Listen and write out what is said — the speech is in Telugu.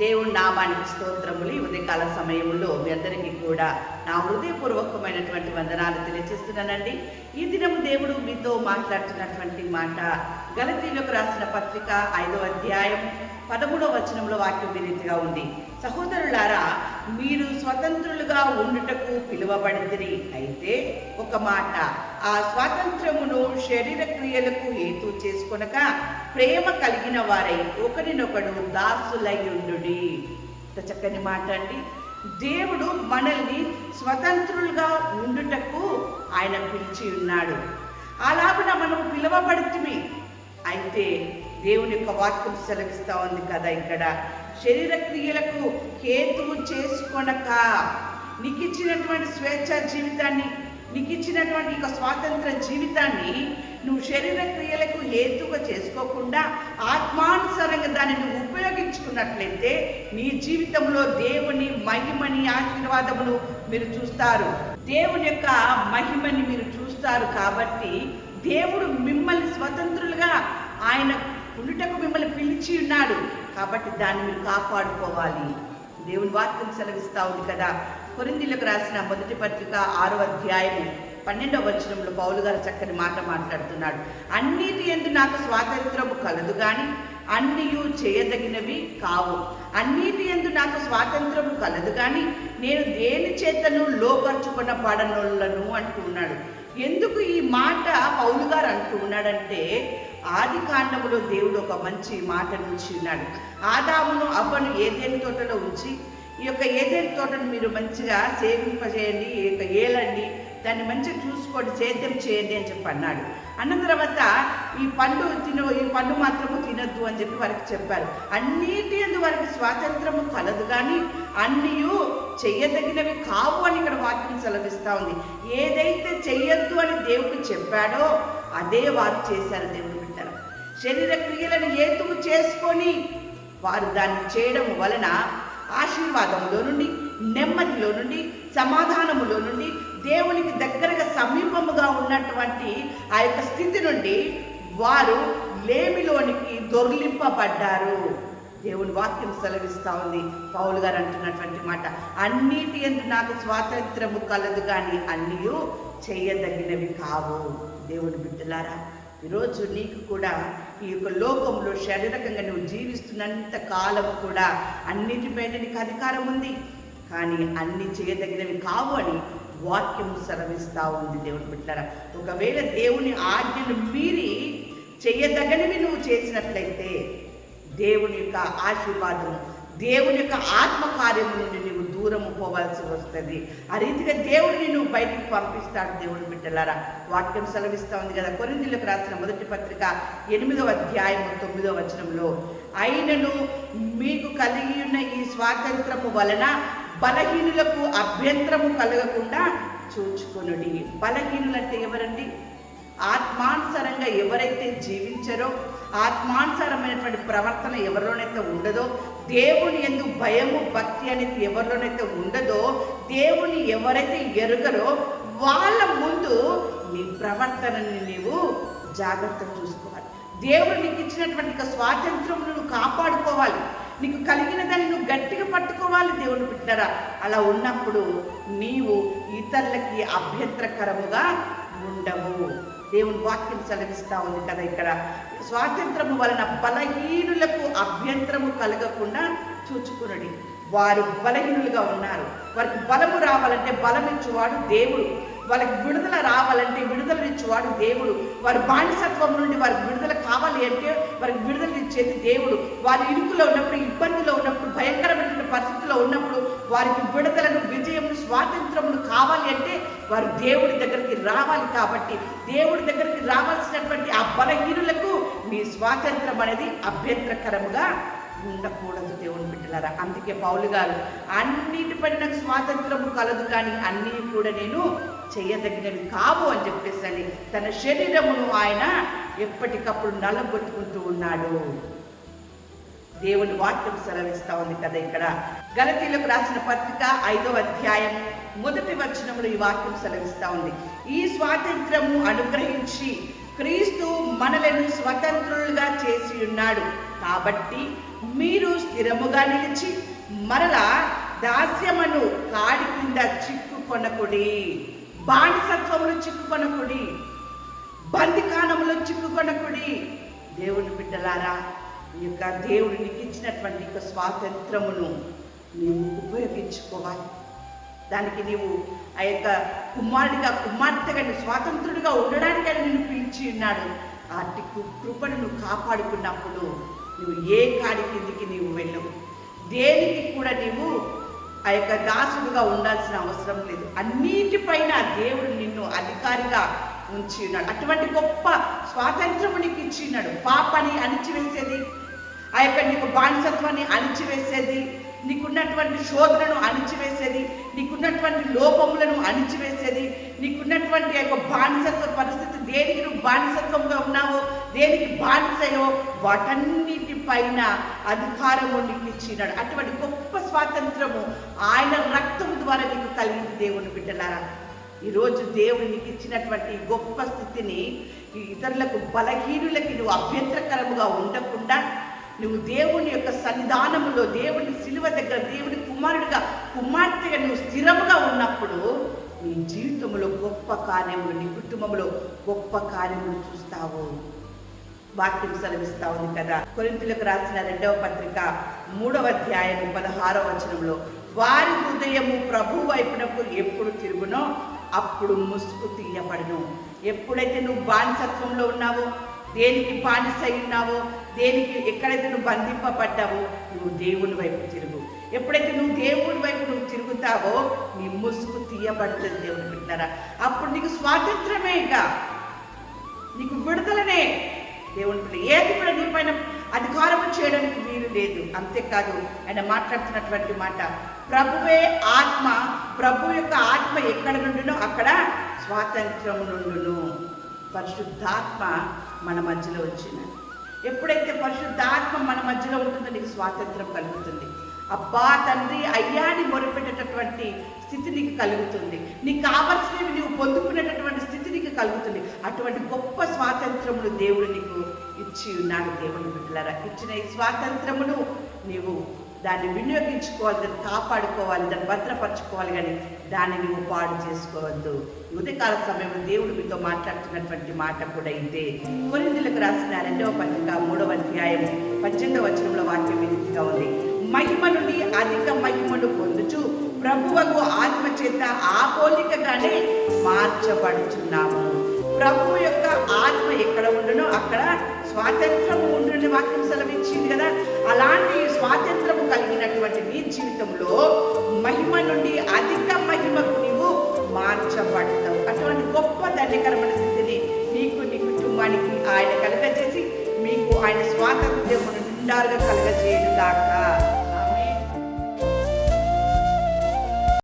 దేవుడి నామానికి స్తోత్రములు. ఈ ఉదయకాల సమయంలో మీ అందరికీ కూడా నా హృదయపూర్వకమైనటువంటి వందనాలు తెలియజేస్తున్నానండి. ఈ దినము దేవుడు మీతో మాట్లాడుతున్నటువంటి మాట గలతీలకు రాసిన పత్రిక ఐదో అధ్యాయం పదమూడవ వచనంలో వాక్యం ఈ ఉంది. సహోదరులారా మీరు స్వతంత్రులుగా ఉండుటకు పిలువబడింది అయితే ఒక మాట ఆ స్వాతంత్రమును శరీర క్రియలకు హేతు చేసుకొనక ప్రేమ కలిగిన వారై ఒకరినొకడు దాసులై ఉండుడి. ఇంత చక్కని మాట అండి. దేవుడు మనల్ని స్వతంత్రులుగా ఉండుటకు ఆయన పిలిచి ఉన్నాడు. అలాగున మనం పిలువబడుతుంది అయితే దేవుని యొక్క వాక్యం సెలవిస్తూ ఉంది కదా ఇక్కడ. శరీర క్రియలకు హేతువు చేసుకొనక నీకు ఇచ్చినటువంటి స్వేచ్ఛ జీవితాన్ని నీకు ఇచ్చినటువంటి ఒక స్వాతంత్ర జీవితాన్ని నువ్వు శరీర క్రియలకు హేతుగా చేసుకోకుండా ఆత్మానుసారంగా దాన్ని నువ్వు ఉపయోగించుకున్నట్లయితే నీ జీవితంలో దేవుని మహిమని ఆశీర్వాదమును మీరు చూస్తారు. దేవుని యొక్క మహిమని మీరు చూస్తారు కాబట్టి దేవుడు మిమ్మల్ని స్వతంత్రులుగా ఆయన ఉండుటకు మిమ్మల్ని పిలిచి ఉన్నాడు కాబట్టి దాన్ని మీరు కాపాడుకోవాలి. దేవుని వాక్యం సెలవిస్తా ఉంది కదా. కొరిందీలకు రాసిన మొదటి పత్రిక ఆరో అధ్యాయము పన్నెండవ వచనంలో పౌలు గారు చక్కని మాట మాట్లాడుతున్నాడు. అన్నిటి ఎందు నాకు స్వాతంత్రము కలదు కానీ అన్నియు చేయదగినవి కావు. అన్నిటి ఎందు నాకు స్వాతంత్రము కలదు కానీ నేను దేని చేతను లోపరుచుకున్న పడనోళ్ళను అంటూ ఉన్నాడు. ఎందుకు ఈ మాట పౌలు గారు అంటూ ఉన్నాడంటే ఆది కాండములో దేవుడు ఒక మంచి మాట నుంచి ఉన్నాడు. ఆదామును అవ్వను ఏదేని తోటలో ఉంచి ఈ యొక్క ఏదేని తోటను మీరు మంచిగా సేవింపజేయండి ఈ యొక్క ఏలండి దాన్ని మంచిగా చూసుకోండి సేద్యం చేయండి అని చెప్పి అన్నాడు. అన్న తర్వాత ఈ పండు తిన ఈ పండు మాత్రము తినొద్దు అని చెప్పి వారికి చెప్పారు. అన్నిటి వారికి స్వాతంత్రము కలదు కానీ అన్నీ చెయ్యదగినవి కావు అని ఇక్కడ వాక్యం సెలవిస్తూ ఉంది. ఏదైతే చెయ్యొద్దు అని దేవుడు చెప్పాడో అదే వారు చేశారు దేవుడు బిడ్డలు. శరీర క్రియలను ఏతువు చేసుకొని వారు దాన్ని చేయడం వలన ఆశీర్వాదంలో నుండి నెమ్మదిలో నుండి సమాధానములో నుండి సమీపముగా ఉన్నటువంటి ఆ యొక్క స్థితి నుండి వారు లేమిలోనికి దొర్లింపబడ్డారు. దేవుని వాక్యం సెలవిస్తూ ఉంది. పౌలు గారు అంటున్నటువంటి మాట అన్నిటి ఎందు నాకు స్వాతంత్రము కలదు కానీ అన్నీ చేయదగినవి కావు. దేవుని బిడ్డలారా ఈరోజు నీకు కూడా ఈ యొక్క లోకంలో శారీరకంగా నువ్వు జీవిస్తున్నంత కాలం కూడా అన్నిటిపైన నీకు అధికారం ఉంది. కానీ అన్ని చేయదగినవి కావు అని వాక్యం సెలవిస్తా ఉంది దేవుని బిడ్డారా. ఒకవేళ దేవుని ఆజ్ఞలు మీరి చేయదగనివి నువ్వు చేసినట్లయితే దేవుని యొక్క ఆశీర్వాదం దేవుని యొక్క ఆత్మకార్యము నుండి నువ్వు దూరం పోవాల్సి వస్తుంది. ఆ రీతిగా దేవుడిని నువ్వు బయటికి పంపిస్తాడు దేవుని బిడ్డలారా. వాక్యం సెలవిస్తా ఉంది కదా. కొరిందులకు రాసిన మొదటి పత్రిక ఎనిమిదవ అధ్యాయం తొమ్మిదవ వచనంలో అయినను మీకు కలిగి ఉన్న ఈ స్వాతంత్రము వలన బలహీనులకు అభ్యంతరము కలగకుండా చూచుకొనుడి. బలహీనులంటే ఎవరండి? ఆత్మానుసారంగా ఎవరైతే జీవించారో ఆత్మానుసారమైనటువంటి ప్రవర్తన ఎవరిలోనైతే ఉండదో దేవుని ఎందు భయము భక్తి అనేది ఎవరిలోనైతే ఉండదో దేవుని ఎవరైతే ఎరుగరో వాళ్ళ ముందు నీ ప్రవర్తనని నీవు జాగ్రత్త చూసుకోవాలి. దేవుడు నీకు ఇచ్చినటువంటి స్వాతంత్రం నువ్వు కాపాడుకోవాలి. నీకు కలిగిన దాన్ని నువ్వు గట్టిగా పట్టుకోవాలి దేవుని బిడ్డరా. అలా ఉన్నప్పుడు నీవు ఇతరులకి అభ్యంతరకరముగా ఉండవు. దేవుని వాక్యం సెలవిస్తూ ఉంది కదా ఇక్కడ. స్వాతంత్రము వలన బలహీనులకు అభ్యంతరము కలగకుండా చూచుకునడి. వారు బలహీనులుగా ఉన్నారు. వారికి బలము రావాలంటే బలం దేవుడు. వాళ్ళకి విడుదల రావాలంటే విడుదల వాడు దేవుడు. వారి బానిసత్వం నుండి వారికి విడుదల కావాలి అంటే వారికి విడుదల ఇచ్చేది దేవుడు. వారి ఇరుకులో ఉన్నప్పుడు ఇబ్బందిలో ఉన్నప్పుడు భయంకరమైన పరిస్థితుల్లో ఉన్నప్పుడు వారికి విడుదలను విజయము స్వాతంత్రమును కావాలి అంటే వారు దేవుడి దగ్గరికి రావాలి కాబట్టి దేవుడి దగ్గరికి రావాల్సినటువంటి ఆ బలహీనులకు మీ స్వాతంత్రం అనేది అభ్యంతరకరముగా ఉండకూడదు దేవుని బిడ్డలారా. అందుకే పౌలు గారు అన్నిటిపై నాకు స్వాతంత్రము కలదు కానీ అన్నీ కూడా నేను చేయదగినవి కావు అని చెప్పేసి అని తన శరీరమును ఆయన ఎప్పటికప్పుడు నలగొట్టుకుంటూ ఉన్నాడు. దేవుని వాక్యం సెలవిస్తా ఉంది కదా ఇక్కడ. గలతీలకు రాసిన పత్రిక ఐదో అధ్యాయం మొదటి వచనంలో ఈ వాక్యం సెలవిస్తా ఉంది. ఈ స్వాతంత్రము అనుగ్రహించి క్రీస్తు మనలను స్వతంత్రులుగా చేసి ఉన్నాడు. కాబట్టి మీరు స్థిరముగా నిలిచి మరలా దాస్యమను కాడి కింద చిక్కుకొనకుడి బానిసత్వములు చిక్కుకొనకుడి బందికానములో చిక్కుకొనకుడి. దేవుని బిడ్డలారా ఈ యొక్క దేవుడు నీకు ఇచ్చినటువంటి యొక్క స్వాతంత్రమును నీవు ఉపయోగించుకోవాలి. దానికి నీవు ఆ యొక్క కుమారుడిగా కుమార్తెగా నీ స్వాతంత్రుడిగా ఉండడానికి నిన్ను పిలిచి ఉన్నాడు. వాటి కు- కృపను నువ్వు కాపాడుకున్నప్పుడు నువ్వు ఏ కాడి కిందికి నీవు వెళ్ళవు. దేనికి కూడా నీవు ఆ యొక్క దాసుడుగా ఉండాల్సిన అవసరం లేదు. అన్నిటిపైన దేవుడు నిన్ను అధికారిగా ఉంచి ఉన్నాడు అటువంటి గొప్ప స్వాతంత్రము నీకు ఇచ్చి ఉన్నాడు పాపని అణిచివేసేది ఆ యొక్క నీకు బానిసత్వాన్ని అణిచివేసేది నీకున్నటువంటి శోధనను అణిచివేసేది నీకున్నటువంటి లోపములను అణిచివేసేది నీకున్నటువంటి యొక్క బానిసత్వ పరిస్థితి దేనికి నువ్వు బానిసత్వంగా ఉన్నావో దేనికి బానిసయో వాటన్నిటి పైన అధికారము నీకు ఇచ్చినాడు అటువంటి గొప్ప స్వాతంత్రము ఆయన రక్తము ద్వారా నీకు కలిగింది దేవుని బిడ్డలారా. ఈరోజు దేవుడు నీకు ఇచ్చినటువంటి గొప్ప స్థితిని ఇతరులకు బలహీనులకి నువ్వు అభ్యంతరకరముగా ఉండకుండా నువ్వు దేవుని యొక్క సన్నిధానములో దేవుని శిలువ దగ్గర దేవుని కుమారుడిగా కుమార్తెగా నువ్వు స్థిరముగా ఉన్నప్పుడు నీ జీవితంలో గొప్ప కార్యములు నీ కుటుంబంలో గొప్ప కార్యములు చూస్తావు. వాక్యం సెలవిస్తా ఉంది కదా. కొరింతలకు రాసిన రెండవ పత్రిక మూడవ అధ్యాయము పదహారవ వచనంలో వారి హృదయము ప్రభు వైపునకు ఎప్పుడు తిరుగునో అప్పుడు ముసుగు తీయబడను. ఎప్పుడైతే నువ్వు బానిసత్వంలో ఉన్నావో దేనికి బానిస ఉన్నావో దేనికి ఎక్కడైతే నువ్వు బంధింపబడ్డావో నువ్వు దేవుని వైపు తిరుగు. ఎప్పుడైతే నువ్వు దేవుని వైపు నువ్వు తిరుగుతావో నీ ముసుగు తీయబడుతుంది దేవుని బిడ్డారా. అప్పుడు నీకు స్వాతంత్రమే ఇక నీకు విడుదలనే దేవుని బిడ్డ ఏది కూడా నీ పైన అధికారం చేయడానికి వీలు లేదు. అంతేకాదు ఆయన మాట్లాడుతున్నటువంటి మాట ప్రభువే ఆత్మ ప్రభు యొక్క ఆత్మ ఎక్కడ నుండినో అక్కడ స్వాతంత్రం నుండును. పరిశుద్ధాత్మ మన మధ్యలో వచ్చిన ఎప్పుడైతే పరిశుద్ధాత్మ మన మధ్యలో ఉంటుందో నీకు స్వాతంత్రం కలుగుతుంది. అబ్బా తండ్రి అయ్యాని మొరపెట్టేటటువంటి స్థితి నీకు కలుగుతుంది. నీకు కావలసినవి నీవు పొందుకునేటటువంటి స్థితి కలుగుతుంది. అటువంటి గొప్ప స్వాతంత్రమును దేవుడు నీకు ఇచ్చి ఉన్నాడు దేవుని బిడ్డలారా. ఇచ్చిన ఈ స్వాతంత్రమును నీవు దాన్ని వినియోగించుకోవాలి దాన్ని కాపాడుకోవాలి దాన్ని భద్రపరచుకోవాలి కానీ దాన్ని నువ్వు పాడు చేసుకోవద్దు. ఉదయకాల సమయంలో దేవుడు మీతో మాట్లాడుతున్నటువంటి మాట కూడా ఇదే. కొరిందులకు రాసిన రెండవ పత్రిక మూడవ అధ్యాయం పద్దెనిమిదవ వచనంలో వాక్యం విధిగా ఉంది. మహిమ నుండి అధిక మహిమను పొందుచు ప్రభువకు ఆత్మ చేత ఆ పోలికగానే మార్చబడుచున్నాము. ప్రభు యొక్క ఆత్మ ఎక్కడ ఉండునో అక్కడ స్వాతంత్రము ఉండుని వాక్యం సెలవిచ్చింది కదా. అలాంటి స్వాతంత్రము కలిగినటువంటి నీ జీవితంలో మహిమ నుండి అధిక మహిమకు నీవు మార్చబడతావు. అటువంటి గొప్ప ధన్యకరమైన స్థితిని నీకు నీ కుటుంబానికి ఆయన కలుగజేసి మీకు ఆయన స్వాతంత్ర్యమును నిండాలుగా కలుగజేయను దాకా